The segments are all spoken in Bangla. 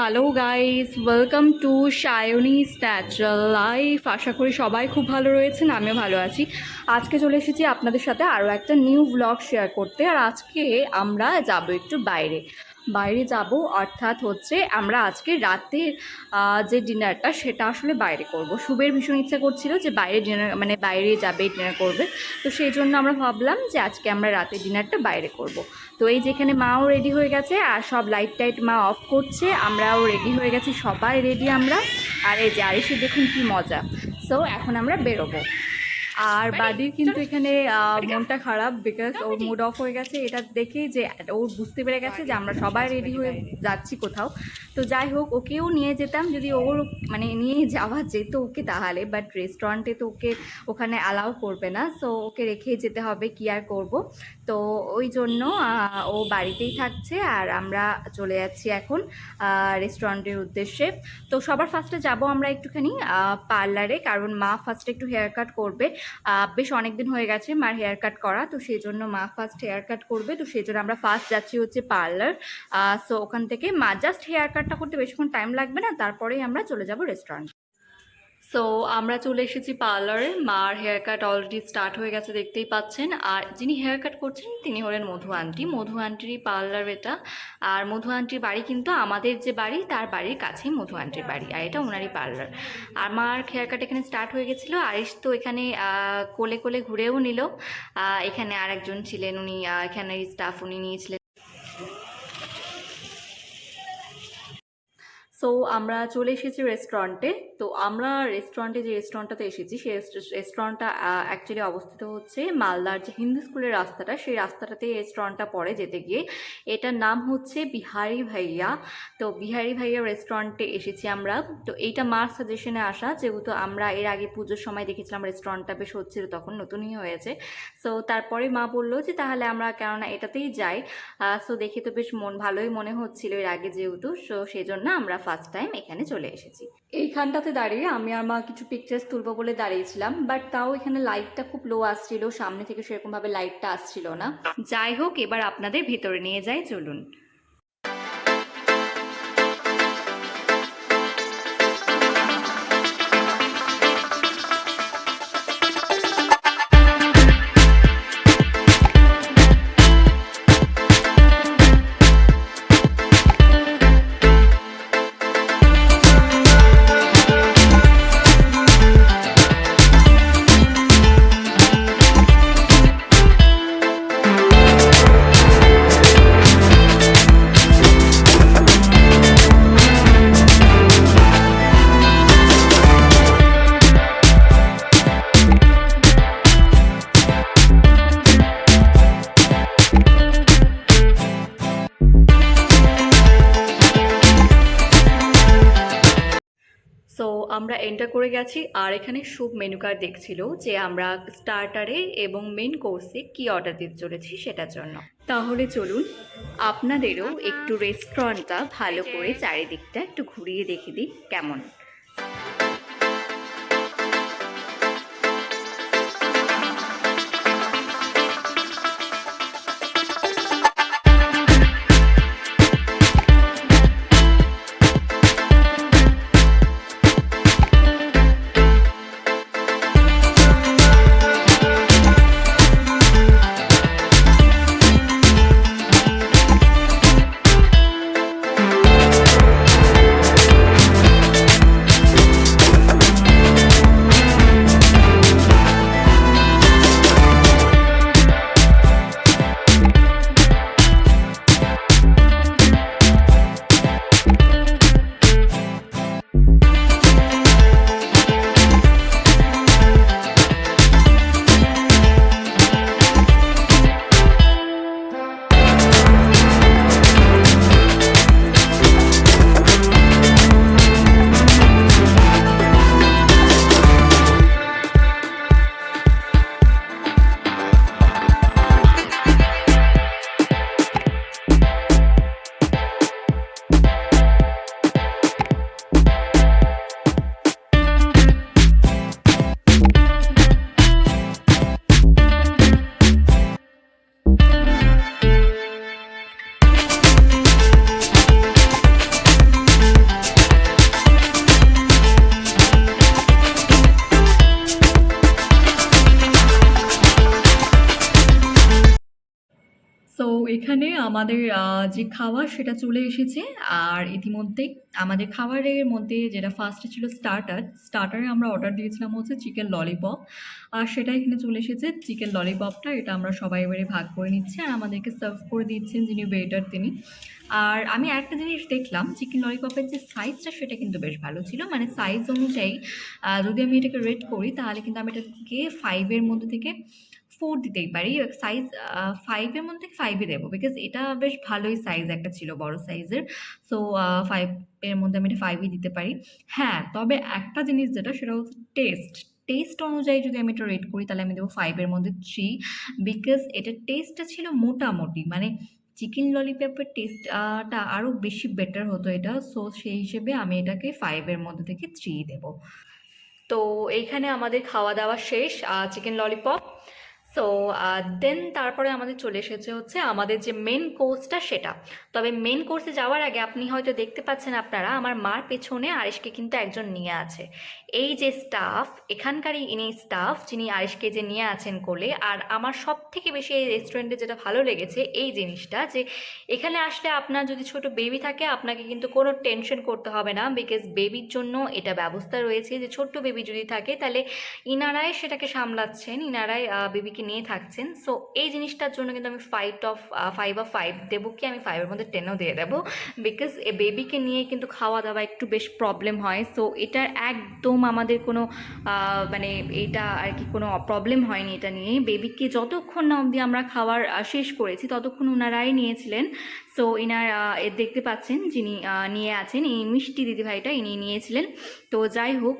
Hello guys welcome to Sayani's natural life আশা করি সবাই খুব ভালো রয়েছেন, আমিও ভালো আছি। আজকে চলে এসেছি আপনাদের সাথে আরও একটা নিউ ব্লগ শেয়ার করতে। আর আজকে আমরা যাব একটু বাইরে। বাইরে যাব, অর্থাৎ হচ্ছে আমরা আজকে রাতের যে ডিনারটা সেটা আসলে বাইরে করব। শুভের ভীষণ ইচ্ছা করছিল যে বাইরে ডিনার মানে বাইরে যাবে, ডিনার করবে। তো সেই জন্য আমরা ভাবলাম যে আজকে আমরা রাতের ডিনারটা বাইরে করব। তো এই যেখানে মাও রেডি হয়ে গেছে, আর সব লাইট টাইট মা অফ করছে, আমরাও রেডি হয়ে গেছি, সবাই রেডি আমরা। আর এই যে আরিসে দেখুন কি মজা। সো এখন আমরা বেরোবো। আর বাদির কিন্তু এখানে মনটা খারাপ বিকজ ওর মুড অফ হয়ে গেছে। এটা দেখে যে ও বুঝতে পেরে গেছে যে আমরা সবাই রেডি হয়ে যাচ্ছি কোথাও। তো যাই হোক ওকেও নিয়ে যেতাম। যদি ওর মানে নিয়ে যাওয়া যেত ওকে তাহলে বাট রেস্টুরেন্টে তো ওকে ওখানে অ্যালাউ করবে না। সো ওকে রেখে যেতে হবে কি আর করব? তো ওই জন্য ও বাড়িতেই থাকছে আর আমরা চলে যাচ্ছি এখন রেস্টুরেন্টের উদ্দেশ্যে। তো সবার ফার্স্টে যাব আমরা একটুখানি পার্লারে কারণ মা ফার্স্টে একটু হেয়ার কাট করবে। বেশ অনেক দিন হয়ে গেছে মার হেয়ার কাট করা, তো সেই জন্য মা ফার্স্ট হেয়ার কাট করবে, তো সেই জন্য আমরা ফার্স্ট যাচ্ছি হচ্ছে পার্লার সো ওখান থেকে মা জাস্ট হেয়ার কাটটা করতে বেশিক্ষণ টাইম লাগবে না, তারপরেই আমরা চলে যাব রেস্টুরেন্ট সো আমরা চলে এসেছি পার্লারে মার হেয়ার কাট অলরেডি স্টার্ট হয়ে গেছে দেখতেই পাচ্ছেন। আর যিনি হেয়ার কাট করছেন তিনি হলেন মধু আন্টি মধু আন্টিরই পার্লার এটা। আর মধু আন্টির বাড়ি কিন্তু আমাদের যে বাড়ি তার বাড়ির কাছেই মধু আন্টির বাড়ি। আর এটা ওনারই পার্লার আর মার হেয়ার কাট এখানে স্টার্ট হয়ে গেছিল। আরিশ তো এখানে কোলে কোলে ঘুরেও নিল। এখানে আর একজন ছিলেন উনি আহ, এখানের স্টাফ উনি নিয়েছিলেন। সো আমরা চলে এসেছি রেস্টুরেন্টে তো আমরা রেস্টুরেন্টে যে রেস্টুরেন্টটাতে এসেছি সেই রেস্টুরেন্টটা অ্যাকচুয়ালি অবস্থিত হচ্ছে মালদার যে হিন্দু স্কুলের রাস্তাটা, সেই রাস্তাটাতে রেস্টুরেন্টটা পড়ে যেতে গিয়ে। এটার নাম হচ্ছে বিহারি ভাইয়া। তো বিহারি ভাইয়া রেস্টুরেন্টে এসেছি আমরা। তো এইটা মার সাজেশনে আসা, যেহেতু আমরা এর আগে পুজোর সময় দেখেছিলাম রেস্টুরেন্টটা বেশ হচ্ছিল, তখন নতুনই হয়েছে। সো তারপরে মা বলল যে, তাহলে আমরা কেননা এটাতেই যাই। সো দেখে তো বেশ মন, ভালোই মনে হচ্ছিল এর আগে যেহেতু। সো সেই জন্য আমরা ফার্স্ট টাইম এখানে চলে এসেছি। এইখানটাতে দাঁড়িয়ে আমি আর মা কিছু পিকচার্স তুলবো বলে দাঁড়িয়েছিলাম বাট তাও এখানে লাইটটা খুব লো আসছিল, সামনে থেকে সেরকমভাবে লাইটটা আসছিল না। যাই হোক, এবার আপনাদের ভেতরে নিয়ে যাই, চলুন। আমরা এন্টার করে গেছি, আর এখানে সুপ মেনু কার্ড দেখছিল যে আমরা স্টার্টারে এবং মেন কোর্সে কি অর্ডার দিতে চলেছি সেটার জন্য। তাহলে চলুন, আপনাদেরও একটু রেস্টুরেন্টটা ভালো করে চারিদিকটা একটু ঘুরিয়ে দেখে দিই কেমন। এখানে আমাদের যে খাবার সেটা চলে এসেছে। আর ইতিমধ্যে আমাদের খাবারের মধ্যে যেটা ফার্স্টে ছিল স্টার্টার স্টার্টারে আমরা অর্ডার দিয়েছিলাম হচ্ছে চিকেন ললিপপ আর সেটা এখানে চলে এসেছে। চিকেন ললিপপটা এটা আমরা সবাই এবারে ভাগ করে নিচ্ছি। আর আমাদেরকে সার্ভ করে দিচ্ছেন যিনি ওয়েটার তিনি। আর আমি একটা জিনিস দেখলাম চিকেন ললিপপের যে সাইজটা সেটা কিন্তু বেশ ভালো ছিল। মানে সাইজ অনুযায়ী যদি আমি এটাকে রেট করি তাহলে কিন্তু আমি এটাকে ফাইভের মধ্যে থেকে ফোর দিতেই পারি সাইজ ফাইভের মধ্যে থেকে ফাইভে দেবো বিকজ এটা বেশ ভালোই সাইজ একটা ছিল, বড় সাইজের সো ফাইভের মধ্যে আমি এটা ফাইভই দিতে পারি। হ্যাঁ তবে একটা জিনিস যেটা, সেটা হচ্ছে টেস্ট টেস্ট অনুযায়ী যদি আমি এটা রেট করি, তাহলে আমি দেবো ফাইভের মধ্যে থ্রি বিকজ এটার টেস্টটা ছিল মোটামুটি। মানে চিকেন ললিপপের টেস্টটা আরও বেশি বেটার হতো এটা। সো সেই হিসেবে আমি এটাকে ফাইভের মধ্যে থেকে থ্রি দেবো। তো, এইখানে আমাদের খাওয়া দাওয়া শেষ চিকেন ললিপপ সো দেন তারপরে আমাদের চলে এসেছে হচ্ছে আমাদের যে মেন কোর্সটা সেটা। তবে মেন কোর্সে যাওয়ার আগে আপনি হয়তো দেখতে পাচ্ছেন আপনারা, আমার মার পেছনে আরিশকে কিন্তু একজন নিয়ে আছে। এই যে স্টাফ এখানকারই ইনি স্টাফ যিনি আরিশকে যে নিয়ে আছেন কোলে, আর আমার সব থেকে বেশি এই রেস্টুরেন্টে যেটা ভালো লেগেছে এই জিনিসটা যে, এখানে আসলে আপনার যদি ছোট বেবি থাকে, আপনাকে কিন্তু কোনো টেনশন করতে হবে না বিকজ বেবির জন্য এটা ব্যবস্থা রয়েছে যে ছোট্ট বেবি যদি থাকে, তাহলে ইনারাই সেটাকে সামলাচ্ছেন, ইনারাই বেবিকে নিয়ে থাকছেন। সো এই জিনিসটার জন্য কিন্তু আমি five of five of five দেবো কি? আমি ফাইভের মধ্যে টেনও দিয়ে দেবো। বিকজ এ বেবিকে নিয়ে কিন্তু খাওয়া দাওয়া একটু বেশ প্রবলেম হয়। সো এটার একদম আমাদের কোনো মানে এটা আর কি কোনো প্রবলেম হয়নি এটা নিয়ে বেবিকে যতক্ষণ না অবধি আমরা খাওয়ার শেষ করেছি, ততক্ষণ ওনারাই নিয়েছিলেন। সো ইনার দেখতে পাচ্ছেন যিনি নিয়ে আছেন, এই মিষ্টি দিদিভাইটা ইনি নিয়েছিলেন। তো যাই হোক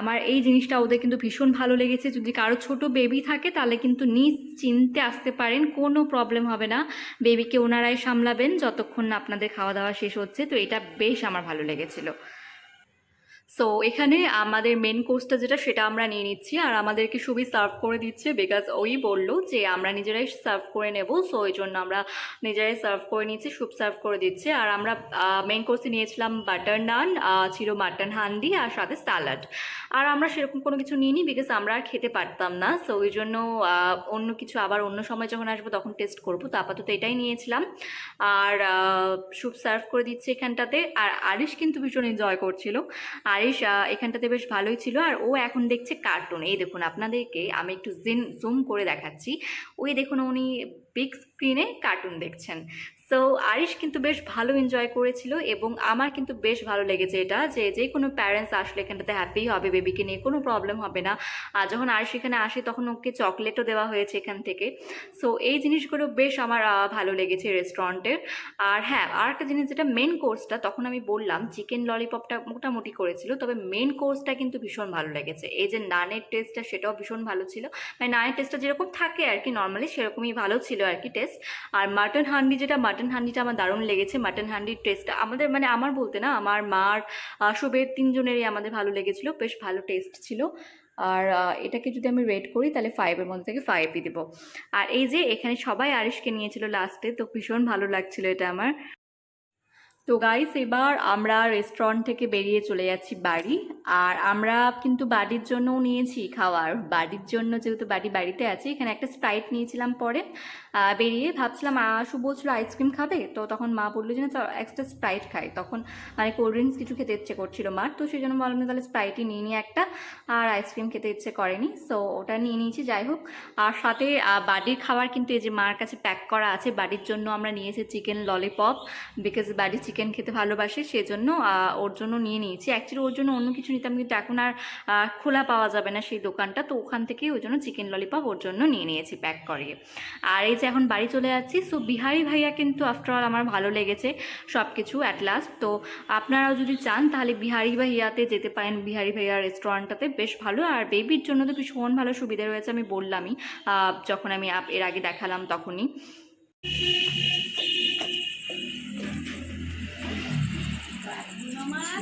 আমার এই জিনিসটা ওদের কিন্তু ভীষণ ভালো লেগেছে। যদি কারও ছোট বেবি থাকে, তাহলে কিন্তু নিজ নিশ্চিন্তে আসতে পারেন, কোনো প্রবলেম হবে না। বেবিকে ওনারাই সামলাবেন, যতক্ষণ না আপনাদের খাওয়া দাওয়া শেষ হচ্ছে। তো এটা বেশ আমার ভালো লেগেছিলো। সো এখানে আমাদের মেন কোর্সটা যেটা, সেটা আমরা নিয়ে নিচ্ছি। আর আমাদেরকে সবই সার্ভ করে দিচ্ছে বিকজ ওই বলল যে, আমরা নিজেরাই সার্ভ করে নেব। সো ওই জন্য আমরা নিজেরাই সার্ভ করে নিচ্ছি স্যুপ সার্ভ করে দিচ্ছে। আর আমরা মেন কোর্সে নিয়েছিলাম বাটার নান ছিল মাটন হান্ডি আর সাথে স্যালাড আর আমরা সেরকম কোনো কিছু নিইনি বিকজ আমরা আর খেতে পারতাম না। সো ওই জন্য অন্য কিছু আবার অন্য সময় যখন আসব তখন টেস্ট করব। তো আপাতত এটাই নিয়েছিলাম। আর স্যুপ সার্ভ করে দিচ্ছে এখানটাতে। আর আরিশ কিন্তু ভীষণ এনজয় করছিল। আরিশ আহ, এখানটাতে বেশ ভালোই ছিল। আর ও এখন দেখছে কার্টুন এই দেখুন আপনাদেরকে আমি একটু জিন জুম করে দেখাচ্ছি। ওই দেখুন উনি বিগ স্ক্রিনে কার্টুন দেখছেন। সো আরিশ কিন্তু বেশ ভালো এনজয় করেছিল এবং আমার কিন্তু বেশ ভালো লেগেছে এটা যে যে কোনো প্যারেন্টস আসলে এখানটাতে হ্যাপি হবে বেবিকে নিয়ে কোনো প্রবলেম হবে না। আর যখন আরিশ এখানে আসে তখন ওকে চকলেটও দেওয়া হয়েছে এখান থেকে। সো এই জিনিসগুলো বেশ আমার ভালো লেগেছে রেস্টুরেন্টের আর হ্যাঁ আর একটা জিনিস যেটা মেন কোর্সটা তখন আমি বললাম চিকেন ললিপপটা মোটামুটি করেছিল, তবে মেন কোর্সটা কিন্তু ভীষণ ভালো লেগেছে। এই যে নানের টেস্টটা সেটাও ভীষণ ভালো ছিল। মানে নানের টেস্টটা যেরকম থাকে আর কি নর্মালি সেরকমই ভালো ছিল আর কি টেস্ট আর মাটন হান্ডি যেটা মাটন হান্ডিটা আমার দারুণ লেগেছে মাটন হান্ডির টেস্টটা আমাদের মানে আমার বলতে না, আমার মার শোভের তিনজনেরই আমাদের ভালো লেগেছিল, বেশ ভালো টেস্ট ছিল। আর এটাকে যদি আমি রেট করি, তাহলে ফাইভের মধ্যে থেকে ফাইভই দেবো। আর এই যে, এখানে সবাই আরিশকে নিয়েছিল লাস্টে তো ভীষণ ভালো লাগছিল এটা আমার। তো গাইস এবার আমরা রেস্টুরেন্ট থেকে বেরিয়ে চলে যাচ্ছি বাড়ি। আর আমরা কিন্তু বাড়ির জন্যও নিয়েছি খাওয়ার। বাড়ির জন্য যেহেতু বাড়ি বাড়িতে আছে, এখানে একটা স্প্রাইট নিয়েছিলাম পরে। বেরিয়ে ভাবছিলাম আশু বলছিল আইসক্রিম খাবে? তো তখন মা বলল যে একটা স্প্রাইট খাই। তখন মানে কোল্ড ড্রিঙ্কস কিছু খেতে ইচ্ছে করছিল মার। তো সেই জন্য বললাম তাহলে স্প্রাইটই নিয়ে নিই একটা। আর আইসক্রিম খেতে ইচ্ছে করেনি। সো ওটা নিয়ে নিয়েছি, যাই হোক। আর সাথে বাড়ির খাবার কিন্তু এই যে মার কাছে প্যাক করা আছে, বাড়ির জন্য আমরা নিয়েছি চিকেন ললিপপ বিকজ বাড়ি চিকেন খেতে ভালোবাসে, সেজন্য ওর জন্য নিয়ে নিয়েছি। অ্যাকচুয়ালি ওর জন্য অন্য কিছু নিতাম কিন্তু এখন আর খোলা পাওয়া যাবে না সেই দোকানটা। তো ওখান থেকেই ওই জন্য চিকেন ললিপপ ওর জন্য নিয়ে নিয়েছি প্যাক করিয়ে আর এই যে এখন বাড়ি চলে যাচ্ছি সো বিহারি ভাইয়া কিন্তু আফটার আমার ভালো লেগেছে সব কিছু অ্যাট লাস্ট তো আপনারাও যদি চান, তাহলে বিহারি ভাইয়াতে যেতে পারেন। বিহারি ভাইয়া রেস্টুরেন্টটাতে বেশ ভালো। আর বেবির জন্য তো ভীষণ ভালো সুবিধা রয়েছে, আমি বললামই যখন আমি এর আগে দেখালাম তখনই।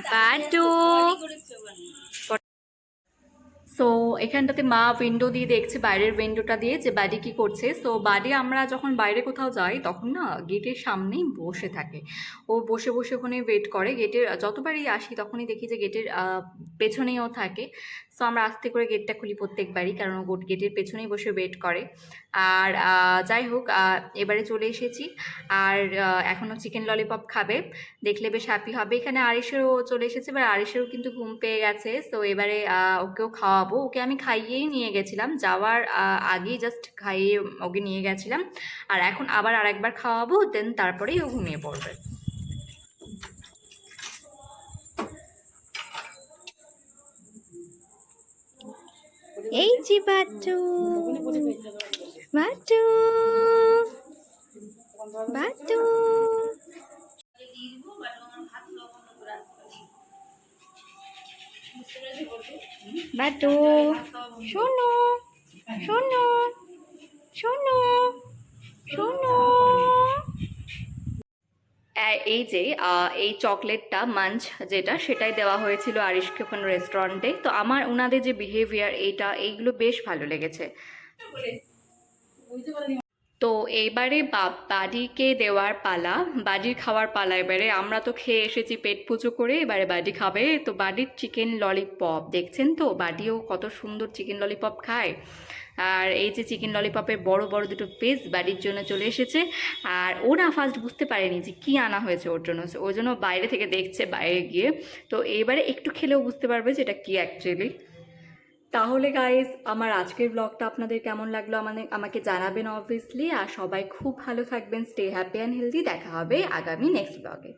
বাটু সো এখানটাতে মা উইন্ডো দিয়ে দেখছে, বাইরের উইন্ডোটা দিয়ে যে বাড়ি কি করছে। সো বাড়ি আমরা যখন বাইরে কোথাও যাই, তখন না গেটের সামনেই বসে থাকে। ও বসে বসে ওখানে ওয়েট করে। গেটের যতবারই আসি, তখনই দেখি যে গেটের পেছনেও থাকে। সো আমরা আস্তে করে গেটটা খুলি প্রত্যেকবারই, কারণ ও গেটের পেছনেই বসে ওয়েট করে। আর যাই হোক এবারে চলে এসেছি। আর এখনও চিকেন ললিপপ খাবে। দেখলে বেশ হ্যাপি হবে। এখানে আরিসেরও চলে এসেছে, এবার আরিসেরও কিন্তু ঘুম পেয়ে গেছে। তো এবারে ওকেও খাওয়াবো। ওকে আমি খাইয়েই নিয়ে গেছিলাম। যাওয়ার আগেই জাস্ট খাইয়ে ওকে নিয়ে গেছিলাম। আর এখন আবার আরেকবার খাওয়াবো দেন তারপরেই ও ঘুমিয়ে পড়বে। এই যে বাটু। বাটু। বাটু। বাটু শোনো শোনো শোনো আহ, এই যে এই চকলেটটা, মাঞ্চ যেটা, সেটাই দেওয়া হয়েছিল আরিশকে ওখানে রেস্টুরেন্টে তো আমার ওনাদের যে বিহেভিয়ার এইটা, এইগুলো বেশ ভালো লেগেছে। তো এইবারে বাডিকে দেওয়ার পালা বাডির খাওয়ার পালা এবারে। আমরা তো খেয়ে এসেছি পেট পুজো করে, এবারে বাডি খাবে। তো বাডির চিকেন ললিপপ দেখছেন তো? বাডিও কত সুন্দর চিকেন ললিপপ খায়। আর এই যে চিকেন ললিপপের বড় বড় দুটো পিস বাড়ির জন্য চলে এসেছে। আর ও না ফার্স্ট বুঝতে পারেনি যে কী আনা হয়েছে ওর জন্য। ওই জন্য বাইরে থেকে দেখছে, বাইরে গিয়ে। তো এবারে একটু খেলেও বুঝতে পারবে যে এটা কী অ্যাকচুয়ালি তাহলে গাইস আমার আজকের ব্লগটা আপনাদের কেমন লাগল আমাদের আমাকে জানাবেন অবভিয়াসলি আর সবাই খুব ভালো থাকবেন স্টে হ্যাপি অ্যান্ড হেলদি দেখা হবে আগামী নেক্সট ব্লগে